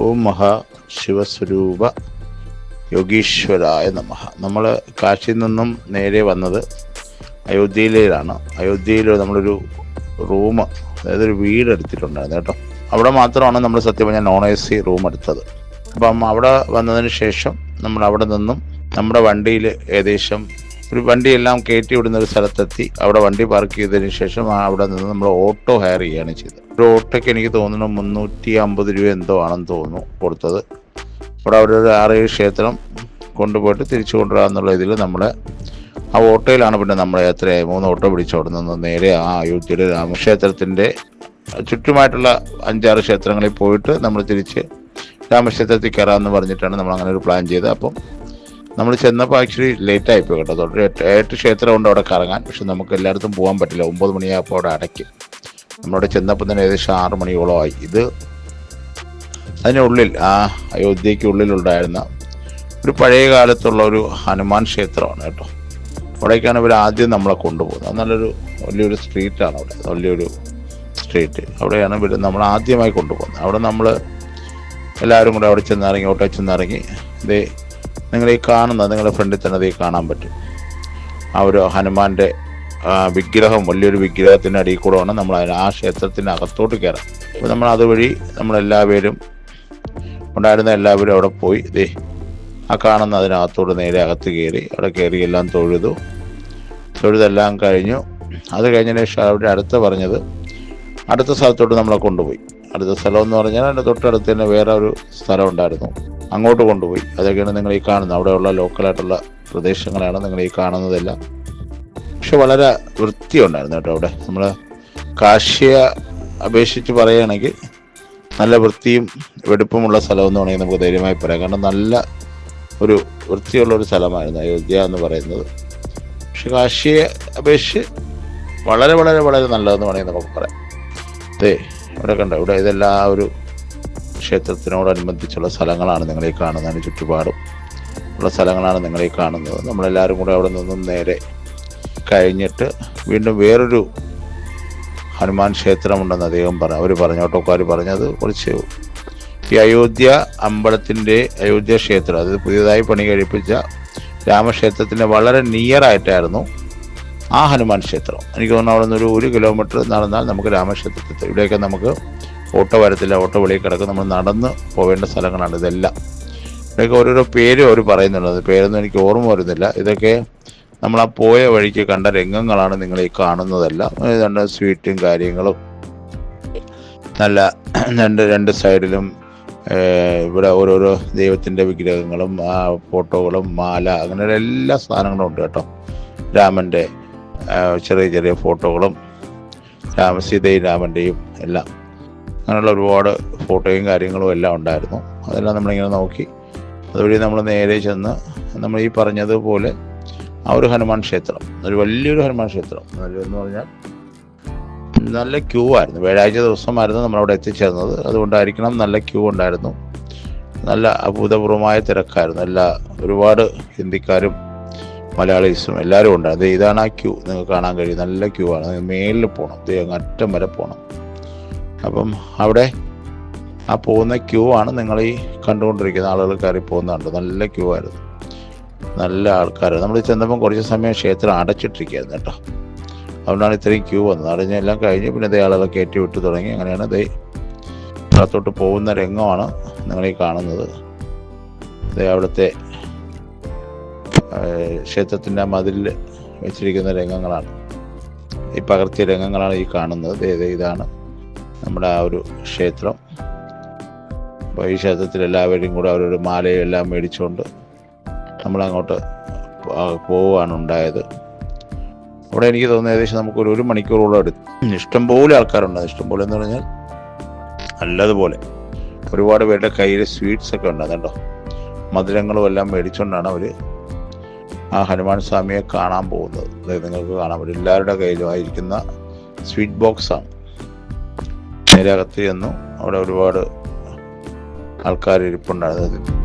ഓം മഹാ ശിവസ്വരൂപ യോഗീശ്വരായ നമ. നമ്മൾ കാശിയിൽ നിന്നും നേരെ വന്നത് അയോധ്യയിലേതാണ്. അയോധ്യയിൽ നമ്മളൊരു റൂം അതായത് ഒരു വീട് എടുത്തിട്ടുണ്ടായിരുന്നു കേട്ടോ. അവിടെ മാത്രമാണ് നമ്മൾ സത്യം പറഞ്ഞാൽ നോൺ എ സി റൂം എടുത്തത്. അപ്പം അവിടെ വന്നതിന് ശേഷം നമ്മൾ അവിടെ നിന്നും നമ്മുടെ വണ്ടിയിൽ ഏകദേശം ഒരു വണ്ടിയെല്ലാം കയറ്റി വിടുന്ന ഒരു സ്ഥലത്തെത്തി. അവിടെ വണ്ടി പാർക്ക് ചെയ്തതിന് ശേഷം അവിടെ നിന്ന് നമ്മൾ ഓട്ടോ ഹയർ ചെയ്യുകയാണ് ചെയ്തത്. ഒരു ഓട്ടോയ്ക്ക് എനിക്ക് തോന്നുന്നു മുന്നൂറ്റി അമ്പത് രൂപ എന്തോ ആണെന്ന് തോന്നുന്നു കൊടുത്തത്. അവിടെ അവിടെ ഒരു ആറേഴ് ക്ഷേത്രം കൊണ്ടുപോയിട്ട് തിരിച്ചു കൊണ്ടുവരാമെന്നുള്ള ഇതിൽ നമ്മൾ ആ ഓട്ടോയിലാണ് പിന്നെ നമ്മൾ യാത്ര മൂന്ന് ഓട്ടോ പിടിച്ച് അവിടെ നിന്ന് നേരെ ആ അയോധ്യയുടെ രാമക്ഷേത്രത്തിന്റെ ചുറ്റുമായിട്ടുള്ള അഞ്ചാറ് ക്ഷേത്രങ്ങളിൽ പോയിട്ട് നമ്മൾ തിരിച്ച് രാമക്ഷേത്രത്തിൽ കയറാമെന്ന് പറഞ്ഞിട്ടാണ് നമ്മൾ അങ്ങനെ ഒരു പ്ലാൻ ചെയ്തത്. അപ്പം നമ്മൾ ചെന്നപ്പോൾ ആക്ച്വലി ലേറ്റ് ആയിപ്പോയി കേട്ടോ. തൊട്ട് എട്ട് ക്ഷേത്രം ക്ഷേത്രമുണ്ട് അവിടെ കറങ്ങാൻ. പക്ഷെ നമുക്ക് എല്ലായിടത്തും പോകാൻ പറ്റില്ല. ഒമ്പത് മണിയായപ്പോൾ അവിടെ അടയ്ക്കും. നമ്മളവിടെ ചെന്നപ്പോൾ തന്നെ ഏകദേശം ആറ് മണിയോളമായി ഇത് അതിനുള്ളിൽ ആ അയോധ്യയ്ക്ക് ഉള്ളിലുണ്ടായിരുന്ന ഒരു പഴയ കാലത്തുള്ള ഒരു ഹനുമാൻ ക്ഷേത്രമാണ് കേട്ടോ. അവിടേക്കാണ് ഇവർ ആദ്യം നമ്മളെ കൊണ്ടുപോകുന്നത്. നല്ലൊരു വലിയൊരു സ്ട്രീറ്റാണ് അവിടെ. വലിയൊരു സ്ട്രീറ്റ് അവിടെയാണ് ഇവർ നമ്മൾ ആദ്യമായി കൊണ്ടുപോകുന്നത്. അവിടെ നമ്മൾ എല്ലാവരും കൂടെ അവിടെ ചെന്നിറങ്ങി ഓട്ടോ ചെന്നിറങ്ങി. ഇതേ നിങ്ങൾ ഈ കാണുന്നത് നിങ്ങളുടെ ഫ്രണ്ടിൽ തന്നെ ഈ കാണാൻ പറ്റും. ആ ഒരു ഹനുമാന്റെ വിഗ്രഹം വലിയൊരു വിഗ്രഹത്തിന്റെ അടിയിൽ കൂടെ വേണം നമ്മൾ ആ ക്ഷേത്രത്തിന്റെ അകത്തോട്ട് കയറാം അപ്പോൾ നമ്മൾ അതുവഴി നമ്മളെല്ലാവരും ഉണ്ടായിരുന്ന എല്ലാവരും അവിടെ പോയി. ദേ ആ കാണുന്ന അതിനകത്തോട് നേരെ അകത്ത് കയറി അവിടെ കയറി എല്ലാം തൊഴുതു. തൊഴുതെല്ലാം കഴിഞ്ഞു. അത് കഴിഞ്ഞതിന് ശേഷം അവിടെ അടുത്ത് പറഞ്ഞത് അടുത്ത സ്ഥലത്തോട്ട് നമ്മളെ കൊണ്ടുപോയി. അടുത്ത സ്ഥലം എന്ന് പറഞ്ഞാൽ അതിന്റെ തൊട്ടടുത്ത് തന്നെ വേറെ ഒരു സ്ഥലം ഉണ്ടായിരുന്നു. അങ്ങോട്ട് കൊണ്ടുപോയി. അതൊക്കെയാണ് നിങ്ങൾ ഈ കാണുന്നത്. അവിടെയുള്ള ലോക്കലായിട്ടുള്ള പ്രദേശങ്ങളാണ് നിങ്ങൾ ഈ കാണുന്നതെല്ലാം. പക്ഷെ വളരെ വൃത്തിയുണ്ടായിരുന്നു കേട്ടോ അവിടെ. നമ്മൾ കാർഷിക അപേക്ഷിച്ച് പറയുകയാണെങ്കിൽ നല്ല വൃത്തിയും വെടുപ്പുമുള്ള സ്ഥലം എന്ന് വേണമെങ്കിൽ നമുക്ക് ധൈര്യമായി പറയാം. കാരണം നല്ല ഒരു വൃത്തിയുള്ള ഒരു സ്ഥലമായിരുന്നു അയോധ്യ എന്ന് പറയുന്നത്. പക്ഷെ കാശിയെ അപേക്ഷിച്ച് വളരെ വളരെ വളരെ നല്ലതെന്ന് വേണമെങ്കിൽ നമുക്ക് പറയാം. അതെ ഇവിടെ കണ്ടോ? ഇവിടെ ഇതെല്ലാം ഒരു ക്ഷേത്രത്തിനോടനുബന്ധിച്ചുള്ള സ്ഥലങ്ങളാണ് നിങ്ങൾ ഈ കാണുന്നത് അതിന് ചുറ്റുപാടും. ഉള്ള സ്ഥലങ്ങളാണ് നിങ്ങൾ ഈ കാണുന്നത്. നമ്മളെല്ലാവരും കൂടെ അവിടെ നിന്നും നേരെ കഴിഞ്ഞിട്ട് വീണ്ടും വേറൊരു ഹനുമാൻ ക്ഷേത്രമുണ്ടെന്ന് അദ്ദേഹം പറഞ്ഞു അവർ പറഞ്ഞു ഓട്ടോക്കാർ പറഞ്ഞത് കുറച്ച് ഈ അയോധ്യ അമ്പലത്തിന്റെ അയോധ്യ ക്ഷേത്രം അതായത് പുതിയതായി പണി കഴിപ്പിച്ച രാമക്ഷേത്രത്തിന്റെ വളരെ നിയർ ആയിട്ടായിരുന്നു ആ ഹനുമാൻ ക്ഷേത്രം. എനിക്ക് തോന്നുന്നു അവിടെ നിന്ന് ഒരു ഒരു കിലോമീറ്റർ നടന്നാൽ നമുക്ക് രാമക്ഷേത്രത്തിൽ ഇവിടെയൊക്കെ നമുക്ക് ഓട്ടോ വരത്തില്ല ഓട്ടോ വെളിയിൽ കിടക്കും. നമ്മൾ നടന്ന് പോവേണ്ട സ്ഥലങ്ങളാണ് ഇതെല്ലാം. ഇതൊക്കെ ഓരോരോ പേര് അവർ പറയുന്നുണ്ട്. പേരൊന്നും എനിക്ക് ഓർമ്മ വരുന്നില്ല. ഇതൊക്കെ നമ്മൾ ആ പോയ വഴിക്ക് കണ്ട രംഗങ്ങളാണ് നിങ്ങൾ ഈ കാണുന്നതെല്ലാം. രണ്ട് സ്വീറ്റും കാര്യങ്ങളും. നല്ല രണ്ട് രണ്ട് സൈഡിലും ഇവിടെ ഓരോരോ ദൈവത്തിന്റെ വിഗ്രഹങ്ങളും ആ ഫോട്ടോകളും മാല അങ്ങനെ എല്ലാ സാധനങ്ങളും ഉണ്ട് കേട്ടോ. രാമന്റെ ചെറിയ ചെറിയ ഫോട്ടോകളും രാമസീതയും രാമന്റെയും എല്ലാം. അങ്ങനെയുള്ള ഒരുപാട് ഫോട്ടോയും കാര്യങ്ങളും എല്ലാം ഉണ്ടായിരുന്നു. അതെല്ലാം നമ്മളിങ്ങനെ നോക്കി. അതുവഴി നമ്മൾ നേരെ ചെന്ന് നമ്മൾ ഈ പറഞ്ഞതുപോലെ ആ ഒരു ഹനുമാൻ ക്ഷേത്രം ഒരു വലിയൊരു ഹനുമാൻ ക്ഷേത്രം എന്ന് പറഞ്ഞാൽ നല്ല ക്യൂ ആയിരുന്നു. വ്യാഴാഴ്ച ദിവസമായിരുന്നു നമ്മളവിടെ എത്തിച്ചേർന്നത്. അതുകൊണ്ടായിരിക്കണം നല്ല ക്യൂ ഉണ്ടായിരുന്നു. നല്ല അഭൂതപൂർവമായ തിരക്കായിരുന്നു. എല്ലാ ഒരുപാട് ഹിന്ദിക്കാരും മലയാളീസും എല്ലാവരും ഉണ്ടായിരുന്നു. ഇതാണ് ആ ക്യൂ. നിങ്ങൾക്ക് കാണാൻ കഴിയും. നല്ല ക്യൂ ആണ്. മേലിൽ പോകണം. അറ്റം വരെ പോകണം. അപ്പം അവിടെ ആ പോകുന്ന ക്യൂ ആണ് നിങ്ങൾ ഈ കണ്ടുകൊണ്ടിരിക്കുന്ന ആളുകൾ കയറി പോകുന്നുണ്ട് നല്ല ക്യൂ ആയിരുന്നു. നല്ല ആൾക്കാർ നമ്മൾ ചെന്നപ്പം കുറച്ച് സമയം ക്ഷേത്രം അടച്ചിട്ടിരിക്കുകയായിരുന്നു കേട്ടോ. അതുകൊണ്ടാണ് ഇത്രയും ക്യൂ വന്നത്. അടഞ്ഞെല്ലാം കഴിഞ്ഞ് പിന്നെ ദേ ആളുകളെ കയറ്റി വിട്ടു തുടങ്ങി. അങ്ങനെയാണ് ദേ അകത്തോട്ട് പോകുന്ന രംഗമാണ് നിങ്ങൾ ഈ കാണുന്നത്. ദേ അവിടുത്തെ ക്ഷേത്രത്തിന്റെ മതിലിൽ വെച്ചിരിക്കുന്ന രംഗങ്ങളാണ്. ഈ പകർത്തിയ രംഗങ്ങളാണ് ഈ കാണുന്നത്. ഇതാണ്. നമ്മുടെ ആ ഒരു ക്ഷേത്രം. അപ്പോൾ ഈ ക്ഷേത്രത്തിൽ എല്ലാവരും കൂടെ അവരൊരു മാലയും എല്ലാം മേടിച്ചുകൊണ്ട് നമ്മളങ്ങോട്ട് പോവുകയാണ് ഉണ്ടായത്. അവിടെ എനിക്ക് തോന്നുന്നത് ഏകദേശം നമുക്ക് ഒരു മണിക്കൂറോളം എടുത്തു ഇഷ്ടംപോലെ ആൾക്കാരുണ്ട്. ഇഷ്ടംപോലെ എന്ന് പറഞ്ഞാൽ നല്ലതുപോലെ. ഒരുപാട് പേരുടെ കയ്യിൽ സ്വീറ്റ്സ് ഒക്കെ ഉണ്ട്. അതുണ്ടോ മധുരങ്ങളും എല്ലാം മേടിച്ചുകൊണ്ടാണ് അവർ ആ ഹനുമാൻ സ്വാമിയെ കാണാൻ പോകുന്നത്. നിങ്ങൾക്ക് കാണാൻ പറ്റും. എല്ലാവരുടെ കയ്യിലും ആയിരിക്കുന്ന സ്വീറ്റ് ബോക്സാണ്. നേരെ അകത്ത് ചെന്നു. അവിടെ ഒരുപാട് ആൾക്കാർ ഇരിപ്പുണ്ടായിരുന്നു.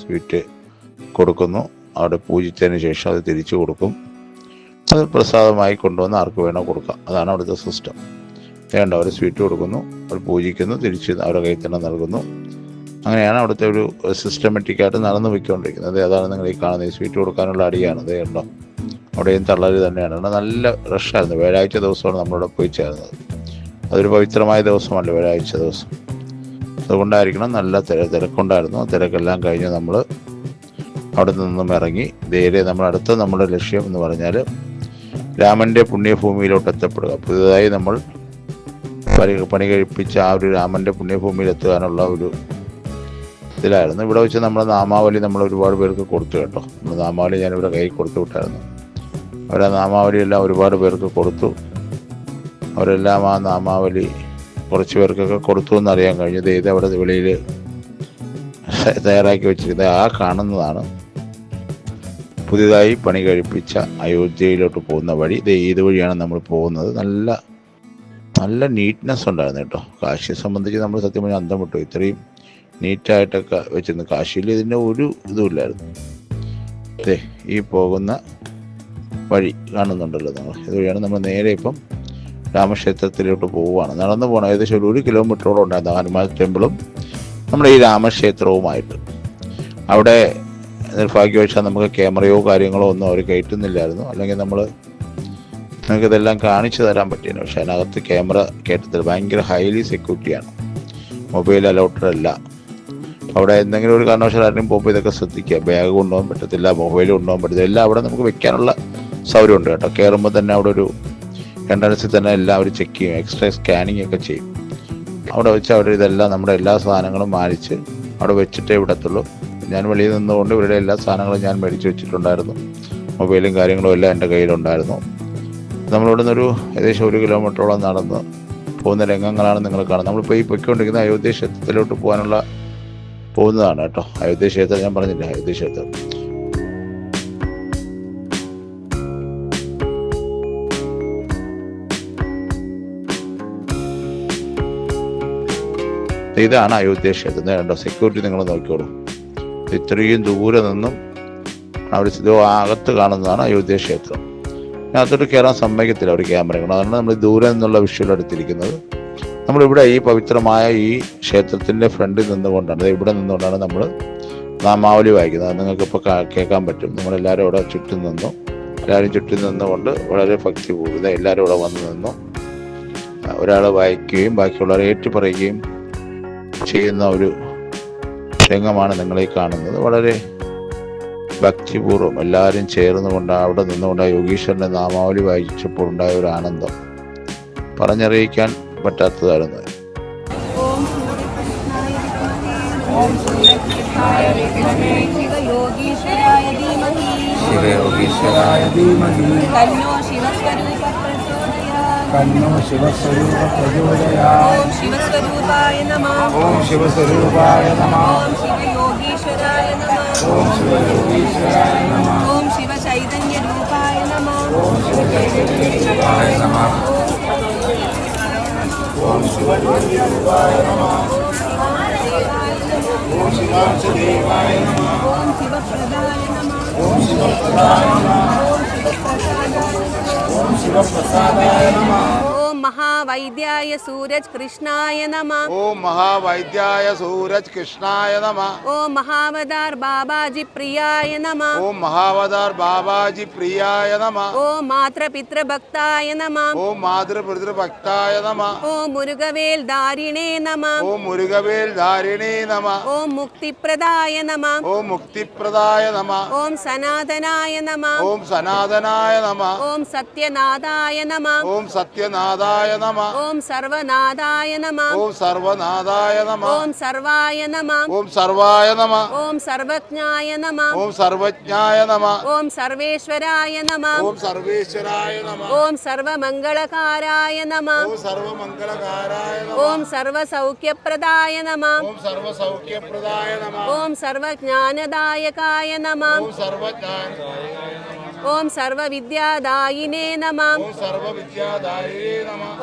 സ്വീറ്റ് കൊടുക്കുന്നു. അവിടെ പൂജിച്ചതിന് ശേഷം അത് തിരിച്ചു കൊടുക്കും. അത് പ്രസാദമായി കൊണ്ടുവന്ന് ആർക്ക് വേണോ കൊടുക്കാം. അതാണ് അവിടുത്തെ സിസ്റ്റം വേണ്ട അവർ സ്വീറ്റ് കൊടുക്കുന്നു അവർ പൂജിക്കുന്നു തിരിച്ച് അവരുടെ കയ്യിൽ തന്നെ നൽകുന്നു. അങ്ങനെയാണ് അവിടുത്തെ ഒരു സിസ്റ്റമാറ്റിക്കായിട്ട് നടന്നു പോയിക്കൊണ്ടിരിക്കുന്നത്. അതാണ് നിങ്ങൾ ഈ കാണുന്നത്? ഈ സ്വീറ്റ് കൊടുക്കാനുള്ള അടിയാണ്. അതേ ഉണ്ടോ അവിടെയും തള്ളൽ തന്നെയാണ്. നല്ല റഷായിരുന്നു വ്യാഴാഴ്ച ദിവസമാണ് നമ്മളിവിടെ പോയി ചേർന്നത്. അതൊരു പവിത്രമായ ദിവസമല്ല വ്യാഴാഴ്ച ദിവസം. അതുകൊണ്ടായിരിക്കണം നല്ല തിര തിരക്കുണ്ടായിരുന്നു. തിരക്കെല്ലാം കഴിഞ്ഞ് നമ്മൾ അവിടെ നിന്നും ഇറങ്ങി. നേരെ നമ്മൾ അടുത്ത നമ്മുടെ ലക്ഷ്യം എന്ന് പറഞ്ഞാൽ രാമന്റെ പുണ്യഭൂമിയിലോട്ട് എത്തപ്പെടുക. പുതുതായി നമ്മൾ പണി പണി കഴിപ്പിച്ച ആ ഒരു രാമന്റെ പുണ്യഭൂമിയിൽ എത്തുവാനുള്ള ഒരു ഇതിലായിരുന്നു. ഇവിടെ വെച്ച് നമ്മൾ നാമാവലി നമ്മൾ ഒരുപാട് പേർക്ക് കൊടുത്തു കേട്ടോ. നമ്മൾ നാമാവലി ഞാനിവിടെ കൈ കൊടുത്തു വിട്ടായിരുന്നു. അവരാ നാമാവലിയെല്ലാം ഒരുപാട് പേർക്ക് കൊടുത്തു. അവരെല്ലാം ആ നാമാവലി കുറച്ച് പേർക്കൊക്കെ കൊടുത്തു എന്നറിയാൻ കഴിഞ്ഞത് ഇത് അവിടെ വെളിയിൽ തയ്യാറാക്കി വെച്ചിരിക്കുന്നത്. ആ കാണുന്നതാണ്. പുതിയതായി പണി കഴിപ്പിച്ച അയോധ്യയിലോട്ട് പോകുന്ന വഴി. ഇത് ഏത് വഴിയാണ് നമ്മൾ പോകുന്നത്. നല്ല നല്ല നീറ്റ്നെസ് ഉണ്ടായിരുന്നു കേട്ടോ. കാശിയെ സംബന്ധിച്ച് നമ്മൾ സത്യം പറഞ്ഞാൽ അന്തം വിട്ടു. ഇത്രയും നീറ്റായിട്ടൊക്കെ വെച്ചിരുന്നു. കാശിയിൽ ഇതിന്റെ ഒരു ഇതുമില്ലായിരുന്നു. അതെ ഈ പോകുന്ന വഴി കാണുന്നുണ്ടല്ലോ നമ്മൾ. ഇതുവഴിയാണ് നമ്മൾ നേരെ ഇപ്പം രാമക്ഷേത്രത്തിലോട്ട് പോവുകയാണ്. നടന്നു പോകണം ഏകദേശം ഒരു കിലോമീറ്ററോളം ഉണ്ടായിരുന്നു ഹനുമാൻ ടെമ്പിളും നമ്മുടെ ഈ രാമക്ഷേത്രവുമായിട്ട്. അവിടെ നിർഭാഗ്യവശാൽ നമുക്ക് ക്യാമറയോ കാര്യങ്ങളോ ഒന്നും അവർ കയറ്റുന്നില്ലായിരുന്നു. അല്ലെങ്കിൽ നമ്മൾ നിങ്ങൾക്ക് ഇതെല്ലാം കാണിച്ചു തരാൻ പറ്റിയിരുന്നു പക്ഷെ അതിനകത്ത് ക്യാമറ കയറ്റത്തില്ല ഭയങ്കര ഹൈലി സെക്യൂരിറ്റിയാണ് മൊബൈൽ അലോട്ടഡല്ല അല്ല. അവിടെ എന്തെങ്കിലും ഒരു കാരണവശാൽ ആരെങ്കിലും പോകുമ്പോൾ ഇതൊക്കെ ശ്രദ്ധിക്കുക. ബാഗ് കൊണ്ടുപോകാൻ പറ്റത്തില്ല മൊബൈൽ കൊണ്ടുപോകാൻ പറ്റത്തില്ല. എല്ലാം അവിടെ നമുക്ക് വെക്കാനുള്ള സൗകര്യമുണ്ട് കേട്ടോ. കയറുമ്പോൾ തന്നെ അവിടെ ഒരു എൻട്രൻസിൽ തന്നെ എല്ലാം എല്ലാവരും ചെക്ക് ചെയ്യും എക്സ്റേ സ്കാനിങ് ഒക്കെ ചെയ്യും. അവിടെ വെച്ച് അവർ ഇതെല്ലാം നമ്മുടെ എല്ലാ സാധനങ്ങളും മാനിച്ച് അവിടെ വെച്ചിട്ടേ വിടത്തുള്ളൂ. ഞാൻ വെളിയിൽ നിന്നുകൊണ്ട് ഇവരുടെ എല്ലാ സാധനങ്ങളും ഞാൻ മേടിച്ച് വെച്ചിട്ടുണ്ടായിരുന്നു. മൊബൈലും കാര്യങ്ങളും എല്ലാം എന്റെ കയ്യിലുണ്ടായിരുന്നു. നമ്മളിവിടെ നിന്നൊരു ഏകദേശം ഒരു കിലോമീറ്ററോളം നടന്ന് പോകുന്ന രംഗങ്ങളാണ് നിങ്ങൾ കാണുന്നത്. നമ്മളിപ്പോൾ ഈ പൊയ്ക്കൊണ്ടിരിക്കുന്ന അയോധ്യ ക്ഷേത്രത്തിലോട്ട് പോകാനുള്ള പോകുന്നതാണ് കേട്ടോ. അയോധ്യ ക്ഷേത്രം ഞാൻ പറഞ്ഞില്ല അയോധ്യ ക്ഷേത്രം. ഇതാണ് അയോധ്യ ക്ഷേത്രം കണ്ടോ? സെക്യൂരിറ്റി നിങ്ങൾ നോക്കിക്കോളൂ. ഇത്രയും ദൂരെ നിന്നും അവിടെ ഇത് അകത്ത് കാണുന്നതാണ് അയോധ്യ ക്ഷേത്രം അതിനകത്തോട്ട് കയറാൻ സമ്മതിക്കത്തില്ല അവർ ക്യാമറ അതാണ് നമ്മൾ ദൂരെ നിന്നുള്ള വിഷ്വൽ എടുത്തിരിക്കുന്നത്. നമ്മളിവിടെ ഈ പവിത്രമായ ഈ ക്ഷേത്രത്തിന്റെ ഫ്രണ്ടിൽ നിന്നുകൊണ്ടാണ് ഇവിടെ നിന്നുകൊണ്ടാണ് നമ്മൾ നാമാവലി വായിക്കുന്നത്. അത് നിങ്ങൾക്കിപ്പോൾ കേൾക്കാൻ പറ്റും. നമ്മളെല്ലാവരും ഇവിടെ ചുറ്റും നിന്നു. എല്ലാവരും ചുറ്റും നിന്നുകൊണ്ട് വളരെ ഭക്തിപൂർവം എല്ലാവരും ഇവിടെ വന്ന് നിന്നു. ഒരാൾ വായിക്കുകയും ബാക്കിയുള്ളവരെ ഏറ്റുപറയുകയും ചെയ്യുന്ന ഒരു രംഗമാണ് നിങ്ങളെ കാണുന്നത്. വളരെ ഭക്തിപൂർവം എല്ലാവരും ചേർന്നുകൊണ്ട് അവിടെ നിന്നുകൊണ്ട് യോഗീശ്വരന്റെ നാമാവലി വായിച്ചപ്പോൾ ഉണ്ടായ ഒരു ആനന്ദം. പറഞ്ഞറിയിക്കാൻ പറ്റാത്തതായിരുന്നു. ശിവയോഗീശ്വരായ ധീമഹി. ശിവയോഗീശ്വരായ ധീമഹി. തന്നോ ശിവസ്വരൂപ. പ്രചോദയാത് തന്നോ ശിവസ്വരൂപ പ്രചോദയാ ഓം ശിവസ്വരൂപായ നമഃ ഓം ശിവസ്വരൂപായ നമ ഓം ശിവയോഗീശ്വരായ നമഃ ഓം ശിവയോഗീശ്വരായ നമ ഓം ശിവചൈതന്യരൂപായ നമഃ ഓം ശിവചൈതന്യരൂപായ നമ ഓം ശിവജ്യോതിരൂപായ നമ ഓം ശിവാംശദേവായ നമ ഓം ശിവപ്രദായ നമഃ ഓം ശിവപ്രദായ നമ ഓം ശിവപ്രസാദായ നമ ഓം മഹാവൈദ്യായ സൂരജ് കൃഷ്ണായ നമ. ഓ മഹാവൈദ്യായ സൂരജ് കൃഷ്ണായ നമ. ഓം മഹാവതാർ ബാബാജി പ്രിയായ നമ. ഓ മഹാവതാർ ബാബാജി പ്രിയായ നമ. ഓം മാതൃപിതൃഭക്തായ നമഃ. ഓം മാതൃപിതൃഭക്തായ നമ. ഓ മുരുകവേൽ ദാരിണേ നമ. ഓ മുരുകവേൽ ധാരിണേ നമ. ഓം മുക്തിപ്രദായ നമ. ഓ മുക്തിപ്രദായ നമ. ഓം സനാതനായ നമ. ഓം സനാതനായ നമ. ഓം സത്യനാഥായ നമ. ഓം സത്യനാഥായ നമ ഓം സർവനാഥായ നമഃ ഓം സർവനാഥായ നമ ഓം സർവായ നമഃ ഓം സർവായ നമ ഓം സർവജ്ഞായ നമഃ ഓം സർവജ്ഞായ നമ ഓം സർവേശ്വരായ നമഃ ഓം സർവേശ്വരായ നമ ഓം സർവമംഗളകാരായ നമഃ ഓം സർവമംഗളകാരായ നമ ഓം സർവസൗഖ്യപ്രദായ നമഃ ഓം സർവസൗഖ്യപ്രദായ നമ ഓം സർവജ്ഞാനദായകായ നമഃ ഓം സർവജ്ഞാനദായകായ നമ ഓം സർവവിദ്യാദായിനേ നമ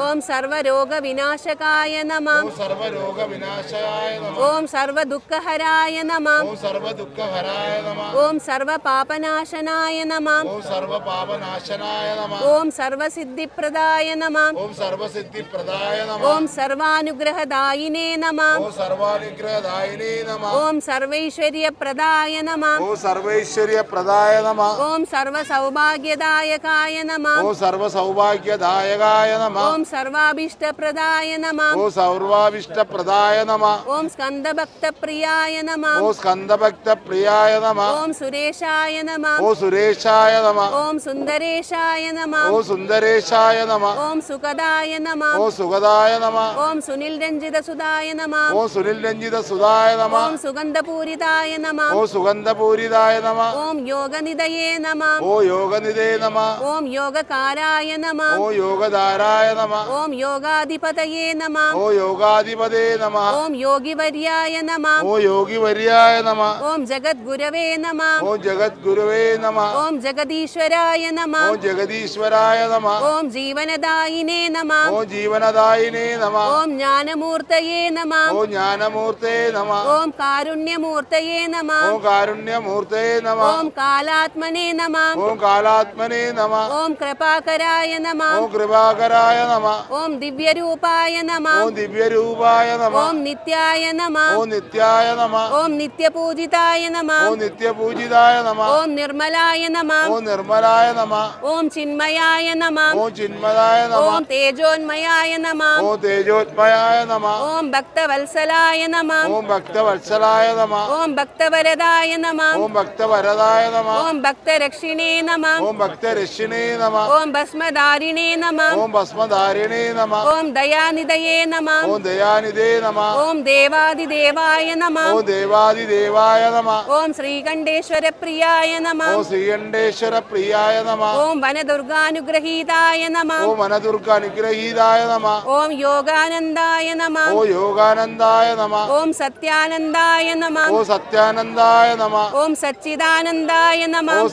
ഓം സർവരോഗവിനാശകായ നമ ഓം സർവരോഗവിനാശകായ നമ ഓം സർവദുഃഖഹരായ നമ ഓം സർവദുഃഖഹരായ നമ ഓം സർവപാപനാശനായ നമ ഓം സർവപാപനാശനായ നമ ഓം സർവസിദ്ധിപ്രദായ നമ ഓം സർവസിദ്ധിപ്രദായ നമ ഓം സർവാനുഗ്രഹദായിനേ നമ ഓം സർവാനുഗ്രഹദായിനേ നമ ഓം സർവൈശ്വര്യപ്രദായ നമ ഓം സർവൈശ്വര്യപ്രദായ നമ ഓം സർവസൗഭാഗ്യദായകായ നമ. ഓം സർവസൗഭാഗ്യദായകായ നമ. ഓം സർവാഭീഷ്ടപ്രദായ നമ. ഓം സർവാവിഷ്ടപ്രദായ നമ. ഓം സ്കന്ദഭക്തപ്രിയായ നമ. ഓ സ്കന്ദഭക്തപ്രിയായ നമ. ഓം സുരേഷായ നമ. ഓ സുരേഷായ നമ. ഓം സുന്ദരേശായ നമ. ഓ സുന്ദരേശായ നമ. ഓം സുഖദായ നമ. ഓ സുഖദായ നമ. ഓം സുനിൽ രഞ്ജിതസുതായ നമ. ഓ സുനിൽ രഞ്ജിത സുതായ നമ. ഓം സുഗന്ധപൂരിതായ നമ. ഓ സുഗന്ധപൂരിതായ നമ. ഓം യോഗനിതയേ നമ. ഓ യോഗനിധേ നമ. ഓം യോഗകാരായ നമ. ഓ യോഗധാരായ നമ. ഓം യോഗാധിപതയേ നമ. ഓ യോഗാധിപതേ നമ. ഓം യോഗിവര്യായ നമ. ഓ യോഗിവര്യായ നമ. ഓം ജഗദ്ഗുരവേ നമ. ഓ ജഗദ്ഗുരുവേ നമ. ഓം ജഗദീശ്വരായ നമ. ഓ ജഗദീശ്വരായ നമ. ഓം ജീവനദായിനേ നമ. ഓ ജീവനദായിനേ നമ. ഓം ജ്ഞാനമൂർത്തയേ നമ. ഓ ജ്ഞാനമൂർത്തേ നമ. ഓം കാരുണ്യമൂർത്തയേ നമ. ഓ കാരുണ്യമൂർത്തേ നമ. ഓം കാലാത്മനേ നമ. ഓം കാലാത്മനേ നമ ഓം കൃപാകരായ നമ ഓം കൃപാകരായ നമ ഓം ദിവ്യരൂപായ നമ ഓം ദിവ്യരൂപായ നമ ഓം നിത്യായ നമ ഓം നിത്യായ നമ ഓം നിത്യപൂജിതായ നമ ഓം നിത്യപൂജിതായ നമ ഓം നിർമ്മലായ നമ ഓം നിർമ്മലായ നമ ഓം ചിന്മയായ നമ ഓം ചിന്മയായ നമ ഓം തേജോന്മയായ നമ ഓം തേജോന്മയായ നമ ഓം ഭക്തവത്സലായ നമ ഓം ഭക്തവത്സലായ നമ ഓം ഭക്തവരദായ നമ ഓം ഭക്തവരദായ നമ ഓം ഭക്തരക്ഷിണേ നമ ഓം ഭക്തരക്ഷിണേ നമ ഓം ഭസ്മധാരിണേ നമ ഓം ഭസ്മധാരിണേ നമ ഓം ദയാനിധയേ നമ ഓം ദയാനിധേ നമ ഓം ദേവാദിദേവായ നമ ഓം ദേവാദിദേവായ നമ ഓം ശ്രീകണ്ഠേശ്വര പ്രിയായ നമ ഓം ശ്രീകണ്ഠേശ്വര പ്രിയായ നമ ഓം വനദുർഗാനുഗ്രഹീതായ നമ ഓം വനദുർഗാനുഗ്രഹീതായ നമ ഓം യോഗാനന്ദായ നമ ഓ യോഗാനന്ദായ നമ ഓം സത്യാനന്ദായ നമ ഓ സത്യാനന്ദായ നമ ഓം സച്ചിദാനന്ദായ നമ ഓ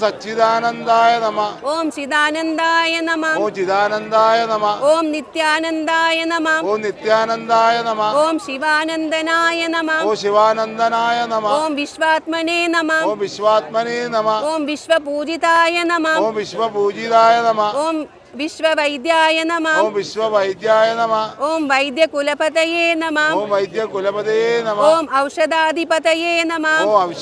സച്ചിദാനന്ദായ നമ ഓം ചിദാനന്ദായ നമ ഓ ചിദാനന്ദായ നമ ഓം നിത്യാനന്ദായ നമ ഓ നിത്യാനന്ദായ നമ ഓം ശിവാനന്ദനായ നമ ഓ ശിവാനന്ദനായ നമ ഓം വിശ്വാത്മനേ നമ ഓ വിശ്വാത്മനേ നമ ഓം വിശ്വപൂജിതായ നമ ഓ വിശ്വപൂജിതായ നമ ഓം വിശ്വവൈദ്യായ നമ ഓം വിശ്വവൈദ്യായ നമ ഓം വൈദ്യകുലപതയേ നമ ഓം വൈദ്യകുലപതയേ നമ ഓം ഔഷധാധിപതയേ നമ ഓം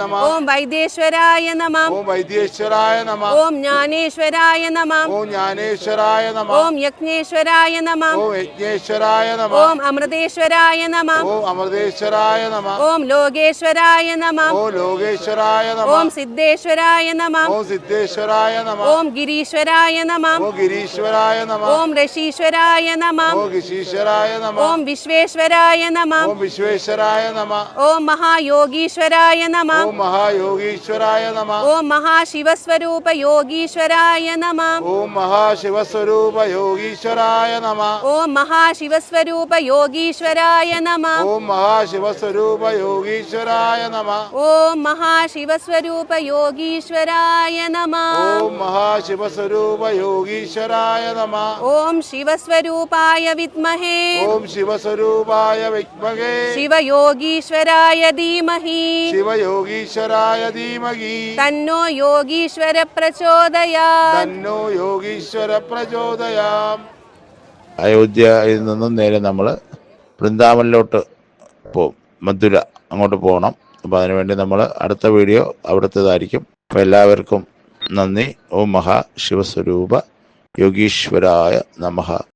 നമ ഓം വൈദ്യേശ്വരായ നമ ഓം വൈദ്യേശ്വരായ നമ ഓം ജ്ഞാനേശ്വരായ നമ ഓം ജ്ഞാനേശ്വരായ നമ ഓം യജ്ഞേശ്വരായ നമ ഓം യജ്ഞേശ്വരായ നമ ഓം അമൃതേശ്വരായ നമ ഓം അമൃതേശ്വരായ നമ ഓം ലോകേശ്വരായ നമ ഓം ലോകേശ്വരായ നമ ഓം സിദ്ധേശ്വരായ നമ ഓം സിദ്ധേശ്വരായ നമ ഓം ഗിരീശ്വരായ നമ. ഓ ഗിരീശ്വരായ നമ. ഓം ഋഷീശ്വരായ നമ. ഓ ഗിരീശ്വരായ നമ. ഓം വിശ്വേശ്വരായ നമ. ഓം വിശ്വേശ്വരായ നമ. ഓം മഹായോഗീശ്വരായ നമ. ഓ മഹായോഗീശ്വരായ നമ. ഓം മഹാശിവസ്വരൂപ യോഗീശ്വരായ നമ. ഓം മഹാശിവസ്വരൂപ യോഗീശ്വരായ നമ. ഓം മഹാശിവസ്വരൂപ യോഗീശ്വരായ നമ. ഓം മഹാശിവസ്വരൂപ യോഗീശ്വരായ നമ. ഓം മഹാശിവസ്വരൂപ യോഗീശ്വരായ നമ. ഓം മഹാശിവസ്വരൂപ യോഗീശ്വരായ നമ ഓം ശിവസ്വരൂപായ വിദ്മഹേ. ഓം ശിവസ്വരൂപായ വിദ്മഹേ। ശിവയോഗീശ്വരായ ധീമഹി. ശിവയോഗീശ്വരായ ധീമഹി। തന്നോ യോഗീശ്വര പ്രചോദയാ. തന്നോ യോഗീശ്വര പ്രചോദയാം। അയോധ്യയിൽ നിന്നും നേരെ നമ്മൾ വൃന്ദാവനിലോട്ട് പോകും മധുര അങ്ങോട്ട് പോകണം. അപ്പോൾ അതിനുവേണ്ടി നമ്മൾ അടുത്ത വീഡിയോ അവിടുത്തേതായിരിക്കും. അപ്പോൾ എല്ലാവർക്കും നന്ദി. ഓം മഹാ ശിവസ്വരൂപ. യോഗീശ്വരായ നമഃ.